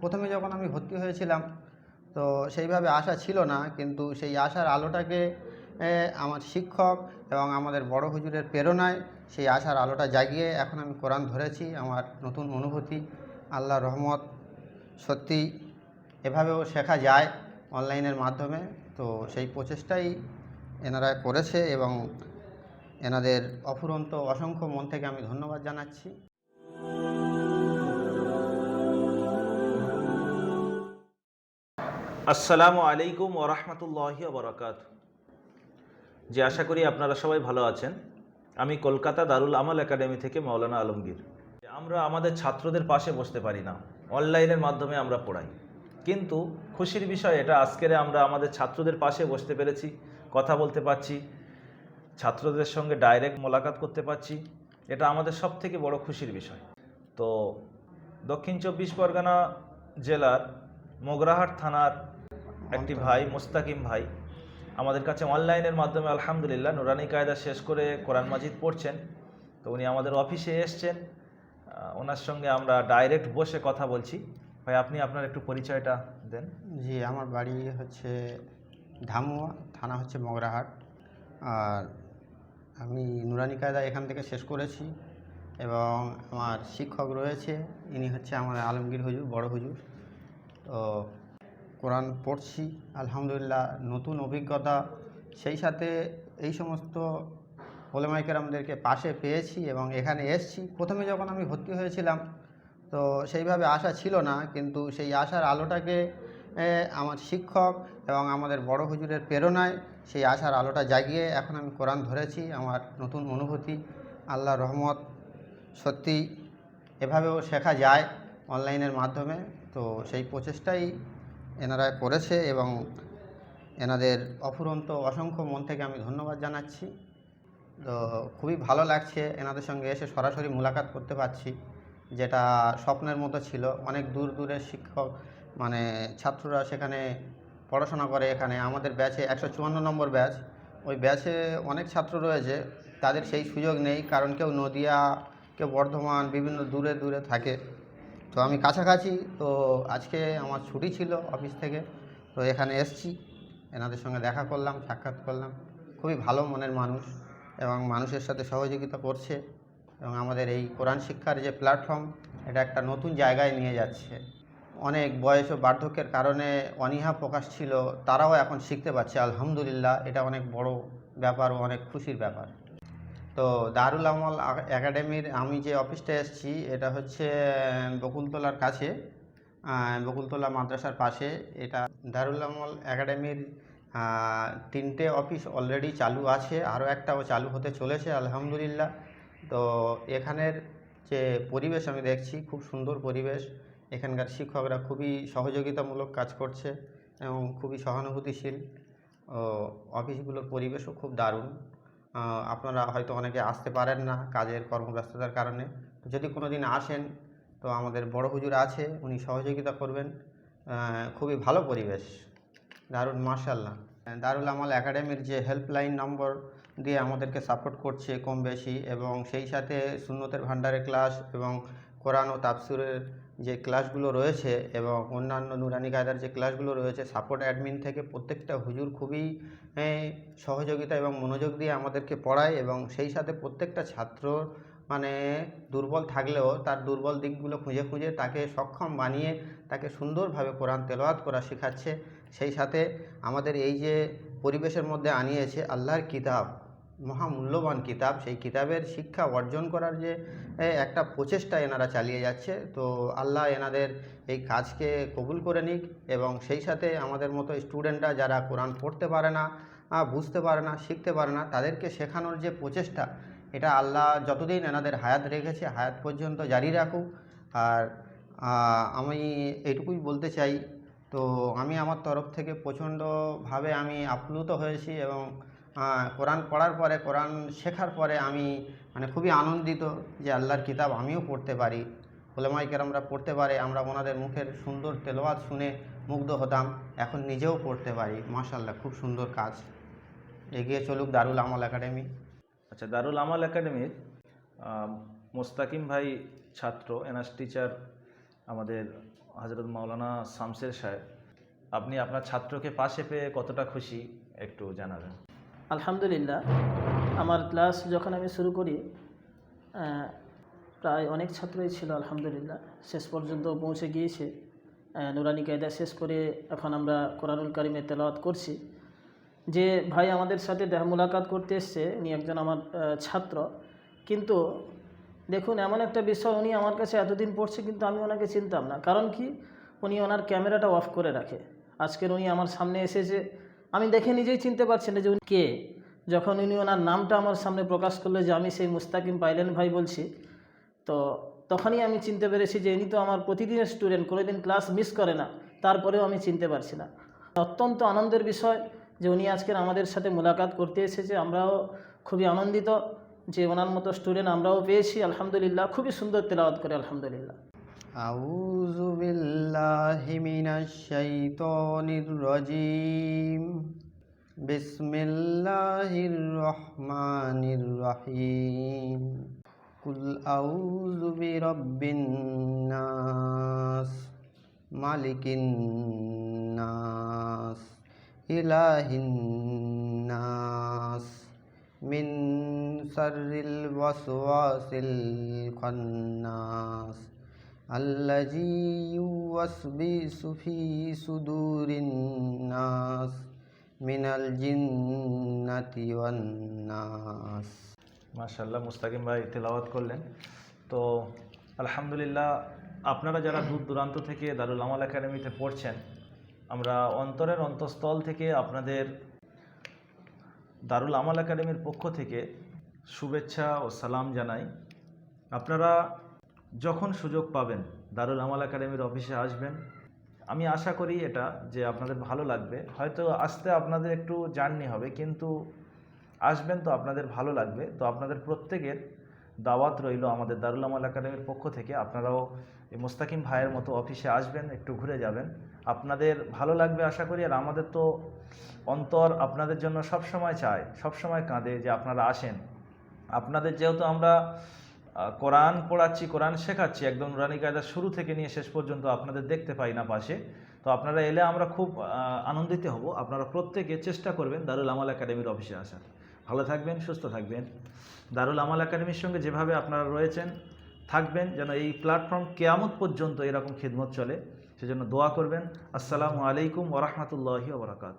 প্রথমে যখন আমি ভর্তি হয়েছিলাম, তো সেইভাবে আশা ছিল না, কিন্তু সেই আশার আলোটাকে আমার শিক্ষক এবং আমাদের বড় হুজুরের প্রেরণায় সেই আশার আলোটা জাগিয়ে এখন আমি কোরআন ধরেছি, আমার নতুন অনুভূতি। আল্লাহ রহমত সত্যি এভাবেও শেখা যায় অনলাইনের মাধ্যমে। তো সেই প্রচেষ্টাই এনারা করেছে এবং এনাদের অফুরন্ত, অসংখ্য মন থেকে আমি ধন্যবাদ জানাচ্ছি। আসসালামু আলাইকুম ওরহমতুল্লাহি বরকাত জি, আশা করি আপনারা সবাই ভালো আছেন। আমি কলকাতা দারুল আমাল একাডেমি থেকে মাওলানা আলমগীর। আমরা আমাদের ছাত্রদের পাশে বসতে পারি না। অনলাইনের মাধ্যমে আমরা পড়াই। কিন্তু খুশির বিষয় এটা, আজকের আমরা আমাদের ছাত্রদের পাশে বসতে পেরেছি, কথা বলতে পারছি, ছাত্রদের সঙ্গে ডাইরেক্ট মোলাকাত করতে পারছি। এটা আমাদের সব থেকে বড় খুশির বিষয়। তো দক্ষিণ চব্বিশ পরগনা জেলার মোগরাহাট থানার একটি ভাই মোস্তাকিম ভাই আমাদের কাছে অনলাইনের মাধ্যমে আলহামদুলিল্লাহ নুরানি কায়দা শেষ করে কোরআন মাজিদ পড়ছেন। তো উনি আমাদের অফিসে এসছেন। ওনার সঙ্গে আমরা ডাইরেক্ট বসে কথা বলছি। ভাই আপনি আপনার একটু পরিচয়টা দেন। জি আমার বাড়ি হচ্ছে ধামুয়া থানা হচ্ছে মগরাহাট। আর আমি নুরানি কায়দা এখান থেকে শেষ করেছি এবং আমার শিক্ষক রয়েছে। ইনি হচ্ছে আমার আলমগীর হুজুর বড় হুজুর। তো কোরআন পড়ছি, আলহামদুলিল্লাহ, নতুন অভিজ্ঞতা। সেই সাথে এই সমস্ত ওলেমাইকেরামদেরকে পাশে পেয়েছি এবং এখানে এসছি। প্রথমে যখন আমি ভর্তি হয়েছিলাম, তো সেইভাবে আশা ছিল না, কিন্তু সেই আশার আলোটাকে আমার শিক্ষক এবং আমাদের বড় হুজুরের প্রেরণায় সেই আশার আলোটা জাগিয়ে এখন আমি কোরআন ধরেছি, আমার নতুন অনুভূতি। আল্লাহ রহমত সত্যি এভাবেও শেখা যায় অনলাইনের মাধ্যমে। তো সেই প্রচেষ্টাই এনারা করেছে এবং এনাদের অফুরন্ত অসংখ্য মন থেকে আমি ধন্যবাদ জানাচ্ছি। তো খুবই ভালো লাগছে এনাদের সঙ্গে এসে সরাসরি মোলাকাত করতে পারছি, যেটা স্বপ্নের মতো ছিল। অনেক দূর দূরের শিক্ষক মানে ছাত্ররা সেখানে পড়াশোনা করে এখানে। আমাদের ব্যাচে একশো চুয়ান্ন নম্বর ব্যাচ। ওই ব্যাচে অনেক ছাত্র রয়েছে, তাদের সেই সুযোগ নেই, কারণ কেউ নদিয়া, কেউ বর্ধমান, বিভিন্ন দূরে দূরে থাকে। তো আমি কাছাকাছি, তো আজকে আমার ছুটি ছিল অফিস থেকে, তো এখানে এসছি, এনাদের সঙ্গে দেখা করলাম, সাক্ষাৎ করলাম। খুবই ভালো মনের মানুষ এবং মানুষের সাথে সহযোগিতা করছে এবং আমাদের এই কোরআন শিক্ষার যে প্ল্যাটফর্ম এটা একটা নতুন জায়গায় নিয়ে যাচ্ছে। অনেক বয়স ও বার্ধক্যের কারণে অনীহা প্রকাশ ছিল, তারাও এখন শিখতে পারছে, আলহামদুলিল্লাহ, এটা অনেক বড় ব্যাপার ও অনেক খুশির ব্যাপার। তো দারুল আমল একাডেমির আমি যে অফিসটা এসেছি, এটা হচ্ছে বকুলতলার কাছে। বকুলতলা মাদ্রাসার পাশে। এটা দারুল আমল একাডেমির তিনটে অফিস অলরেডি চালু আছে, আরও একটাও চালু হতে চলেছে, আলহামদুলিল্লাহ। তো এখানের যে পরিবেশ আমি দেখছি, খুব সুন্দর পরিবেশ। এখানকার শিক্ষকরা খুবই সহযোগিতামূলক কাজ করছে এবং খুবই সহানুভূতিশীল। অফিসগুলোর পরিবেশও খুব দারুণ। আপনারা হয়তো অনেকে আসতে পারেন না কাজের কর্মব্যস্ততার কারণে। যদি কোনো দিন আসেন, তো আমাদের বড় হুজুর আছে, উনি সহযোগিতা করবেন। খুবই ভালো পরিবেশ। দারুণ মার্শাল্লাহ দারুল আমাল একাডেমির যে হেল্পলাইন নম্বর দিয়ে আমাদেরকে সাপোর্ট করছে কম বেশি এবং সেই সাথে সুন্নতের ভাণ্ডারের ক্লাস এবং কোরআন ও তাফসিরের যে ক্লাসগুলো রয়েছে এবং অন্যান্য নুরানি কায়দার যে ক্লাসগুলো রয়েছে সাপোর্ট অ্যাডমিন থেকে প্রত্যেকটা হুজুর খুবই সহযোগিতা এবং মনোযোগ দিয়ে আমাদেরকে পড়ায় এবং সেই সাথে প্রত্যেকটা ছাত্র মানে দুর্বল থাকলেও তার দুর্বল দিকগুলো খুঁজে খুঁজে তাকে সক্ষম বানিয়ে তাকে সুন্দরভাবে কোরআন তেলাওয়াত করা শেখাচ্ছে। সেই সাথে আমাদের এই যে পরিবেশের মধ্যে আনিয়েছে আল্লাহর কিতাব মহামূল্যবান কিতাব, সেই কিতাবের শিক্ষা অর্জন করার যে একটা প্রচেষ্টা এনারা চালিয়ে যাচ্ছে। তো আল্লাহ এনাদের এই কাজকে কবুল করে নিক এবং সেই সাথে আমাদের মতো স্টুডেন্টরা যারা কোরআন পড়তে পারে না বুঝতে পারে না, শিখতে পারে না, তাদেরকে শেখানোর যে প্রচেষ্টা, এটা আল্লাহ যতদিন এনাদের হায়াত রেখেছে, হায়াত পর্যন্ত জারি রাখুক। আর আমি এটুকুই বলতে চাই, তো আমি আমার তরফ থেকে প্রচণ্ডভাবে আমি আপ্লুত হয়েছি এবং কোরআন পড়ার পরে, কোরআন শেখার পরে আমি মানে খুবই আনন্দিত যে আল্লাহর কিতাব আমিও পড়তে পারি। ওলেমাইকের আমরা পড়তে পারে, আমরা ওনাদের মুখের সুন্দর তেলোয়াত শুনে মুগ্ধ হতাম, এখন নিজেও পড়তে পারি। মাশাল্লাহ খুব সুন্দর কাজ। এগিয়ে চলুক দারুল আমল একাডেমি। আচ্ছা দারুল আমাল একাডেমির মোস্তাকিম ভাই ছাত্র এনআস টিচার আমাদের হজরত মাওলানা শামসের সাহেব। আপনি আপনার ছাত্রকে পাশে পেয়ে কতটা খুশি, একটু জানাবেন। আলহামদুলিল্লাহ, আমার ক্লাস যখন আমি শুরু করি প্রায় অনেক ছাত্রই ছিল আলহামদুলিল্লাহ। শেষ পর্যন্ত পৌঁছে গিয়েছে। নুরানি কায়দা শেষ করে এখন আমরা কোরআনুল কারিমে তেলাওয়াত করছি। যে ভাই আমাদের সাথে দেখা মোলাকাত করতে এসছে, উনি একজন আমার ছাত্র। কিন্তু দেখুন, এমন একটা বিষয় উনি আমার কাছে এতদিন পড়ছে কিন্তু আমি ওনাকে চিনতাম না। কারণ কি? উনি ওনার ক্যামেরাটা অফ করে রাখে। আজকের উনি আমার সামনে এসেছে আমি দেখে নিজেই চিনতে পারছি না যে উনি কে। যখন উনি ওনার নামটা আমার সামনে প্রকাশ করল যে আমি সেই মুস্তাকিম পাইলেন ভাই বলছি, তো তখনই আমি চিনতে পেরেছি যে ইনি তো আমার প্রতিদিনের স্টুডেন্ট কোনোদিন ক্লাস মিস করে না। তারপরেও আমি চিনতে পারছি না। অত্যন্ত আনন্দের বিষয় যে উনি আজকের আমাদের সাথে মোলাকাত করতে এসেছে। আমরাও খুবই আনন্দিত যে ওনার মতো স্টুডেন্ট আমরাও পেয়েছি। আলহামদুলিল্লাহ, খুবই সুন্দর তেলাওয়াত করে, আলহামদুলিল্লাহ। أعوذ بالله من الشيطان الرجيم بسم الله الرحمن الرحيم قل أعوذ برب الناس مالك الناس إله الناس من شر الوسواس الخناس الذي يوسوس في صدور الناس من الجنة والناس মাশাল্লাহ মুস্তাকিম ভাই তেলাওয়াত করলেন তো আলহামদুলিল্লাহ আপনারা যারা দূর দূরান্ত থেকে দারুল আমাল একাডেমিতে পড়ছেন আমরা অন্তরের অন্তঃস্থল থেকে আপনাদের দারুল আমাল একাডেমির পক্ষ থেকে শুভেচ্ছা ও সালাম জানাই আপনারা যখন সুযোগ পাবেন, দারুল আমাল একাডেমির অফিসে আসবেন। আমি আশা করি এটা যে আপনাদের ভালো লাগবে। হয়তো আসতে আপনাদের একটু জার্নি হবে, কিন্তু আসবেন তো আপনাদের ভালো লাগবে। তো আপনাদের প্রত্যেকের দাওয়াত রইল আমাদের দারুল আমাল একাডেমির পক্ষ থেকে। আপনারাও এই মোস্তাকিম ভাইয়ের মতো অফিসে আসবেন, একটু ঘুরে যাবেন। আপনাদের ভালো লাগবে আশা করি, আর আমাদের তো অন্তর আপনাদের জন্য সব সময় চায় সব সময় কাঁদে যে আপনারা আসেন। আপনাদের যেহেতু আমরা কোরআন পড়াচ্ছি, কোরআন শেখাচ্ছি, একদম রানী কায়দা শুরু থেকে নিয়ে শেষ পর্যন্ত আপনাদের দেখতে পাই না পাশে। তো আপনারা এলে আমরা খুব আনন্দিত হব। আপনারা প্রত্যেকে চেষ্টা করবেন দারুল আমাল একাডেমির অফিসে আসার। ভালো থাকবেন, সুস্থ থাকবেন। দারুল আমাল একাডেমির সঙ্গে যেভাবে আপনারা রয়েছেন, থাকবেন, যেন এই প্ল্যাটফর্ম কেয়ামত পর্যন্ত এরকম খিদমত চলে, সেজন্য দোয়া করবেন। আসসালামু আলাইকুম ওরহমতুল্লাহি ওবরাকাত